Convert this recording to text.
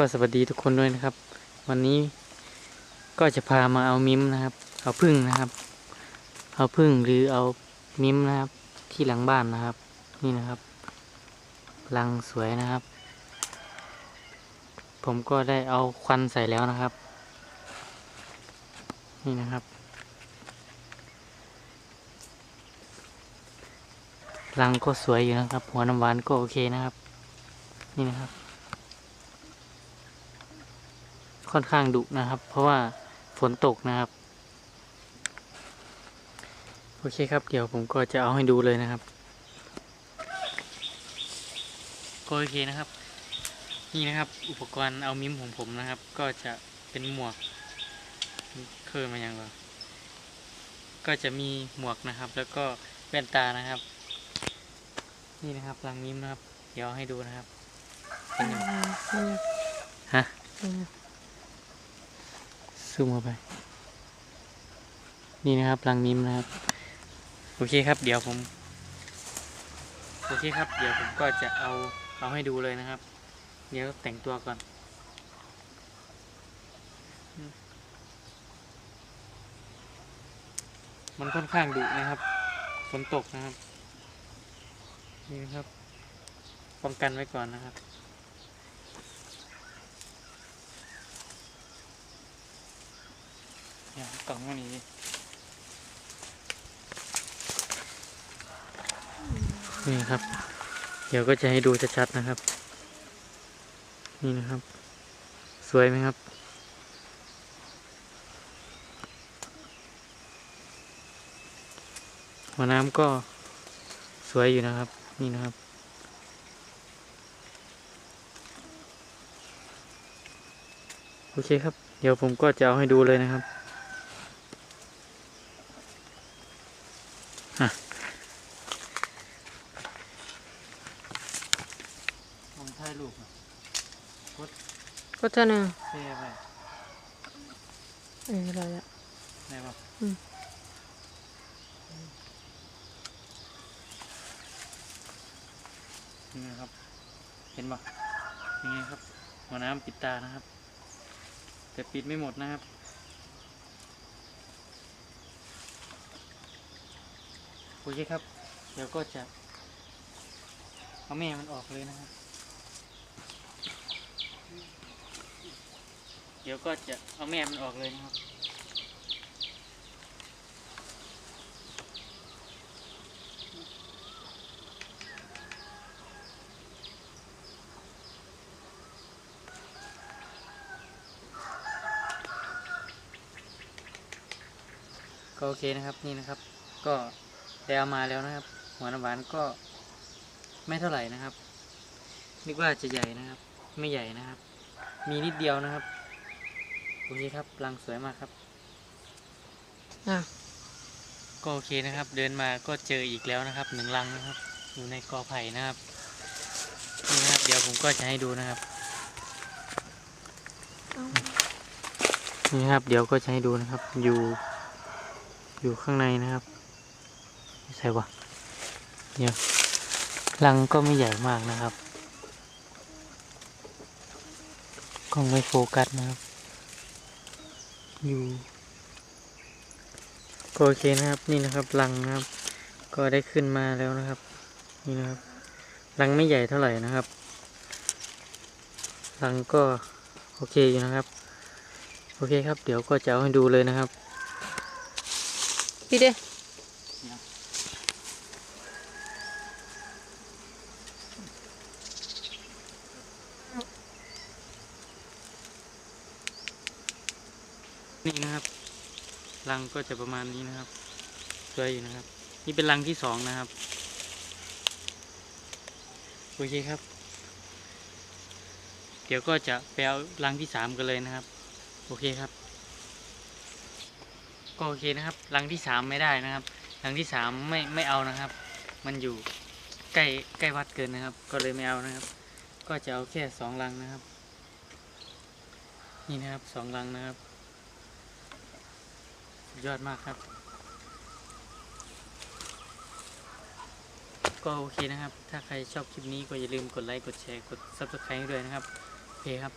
ก็สวัสดีทุกคนด้วยนะครับ วันนี้ก็จะพามาเอามิมนะครับ เอาพึ่งนะครับ เอาพึ่งหรือเอามิมนะครับ ที่หลังบ้านนะครับ นี่นะครับรังสวยนะครับ ผมก็ได้เอาควันใส่แล้วนะครับ นี่นะครับรังก็สวยอยู่นะครับ หัวน้ำหวานก็โอเคนะครับ นี่นะครับ ค่อนข้างดุนะครับ เพราะว่าฝนตกนะครับโอเคครับ เดี๋ยวผมก็จะเอาให้ดูเลยนะครับก็โอเคนะครับ นี่นะครับอุปกรณ์เอามิมของผมนะครับ ก็จะเป็นหมวกเคยมาอย่างไรก็จะมีหมวกนะครับ แล้วก็แว่นตานะครับ นี่นะครับรังมิมนะครับ เดี๋ยวเอาให้ดูนะครับเป็นยังไงฮะ ซูมเข้าไป นี่นะครับรังมิมนะครับ โอเคครับ เดี๋ยวผม โอเคครับ เดี๋ยวผมก็จะเอาเอาให้ดูเลยนะครับ เดี๋ยวแต่งตัวก่อนมันค่อนข้างดุนะครับฝนตกนะครับ นี่นะครับ ป้องกันไว้ก่อนนะครับ อย่ากล่องนี้นี่ครับ เดี๋ยวก็จะให้ดูชัดๆนะครับ นี่นะครับ สวยไหมครับ หัวน้ำก็สวยอยู่นะครับ นี่นะครับโอเคครับ เดี๋ยวผมก็จะเอาให้ดูเลยนะครับ ผมถ่ายรูปนะก็เท่านั้นเท่ไปเอออะไรอะได้ปะอืมนี่นะครับ เห็นปะยังไงครับหัวน้ำปิดตานะครับ แต่ปิดไม่หมดนะครับ โอเคครับ เดี๋ยวก็จะเอาแม่มันออกเลยนะครับ เดี๋ยวก็จะเอาแม่มันออกเลยนะครับก็โอเคนะครับนี่นะครับก็ ได้เอามาแล้วนะครับ หัวน้ำหวานก็ไม่เท่าไหร่นะครับ นึกว่าจะใหญ่นะครับ ไม่ใหญ่นะครับ มีนิดเดียวนะครับโอเคครับรังสวยมากครับอะก็โอเคนะครับ เดินมาก็เจออีกแล้วนะครับหนึ่งรังนะครับ อยู่ในกอไผ่นะครับนี่นะครับ เดี๋ยวผมก็จะให้ดูนะครับนี่นะครับ เดี๋ยวก็จะให้ดูนะครับ อยู่ อยู่ข้างในนะครับไม่ ใช่วะเดี๋ยรังก็ไม่ใหญ่มากนะครับกล้องไม่โฟกัสนะครับ อยู่ก็โอเคนะครับนี่นะครับรังนะครับ ก็ได้ขึ้นมาแล้วนะครับ นี่นะครับรังไม่ใหญ่เท่าไหร่นะครับรังก็โอเคอยู่นะครับ โอเคครับ เดี๋ยวก็จะเอาให้ดูเลยนะครับพี่เด้ นี่นะครับ รังก็จะประมาณนี้นะครับ สวยอยู่นะครับ นี่เป็นรังที่สองนะครับโอเคครับ เดี๋ยวก็จะไปเอารังที่สามกันเลยนะครับ โอเคครับ ก็โอเคนะครับ รังที่สามไม่ได้นะครับ รังที่สามไม่ไม่เอานะครับ มันอยู่ใกล้ใกล้วัดเกินนะครับ ก็เลยไม่เอานะครับ ก็จะเอาแค่สองรังนะครับ นี่นะครับสองรังนะครับ ยอดมากครับ ก็โอเคนะครับ ถ้าใครชอบคลิปนี้ก็อย่าลืมกดไลค์ กดแชร์ กด subscribe ด้วยนะครับ โอเคครับ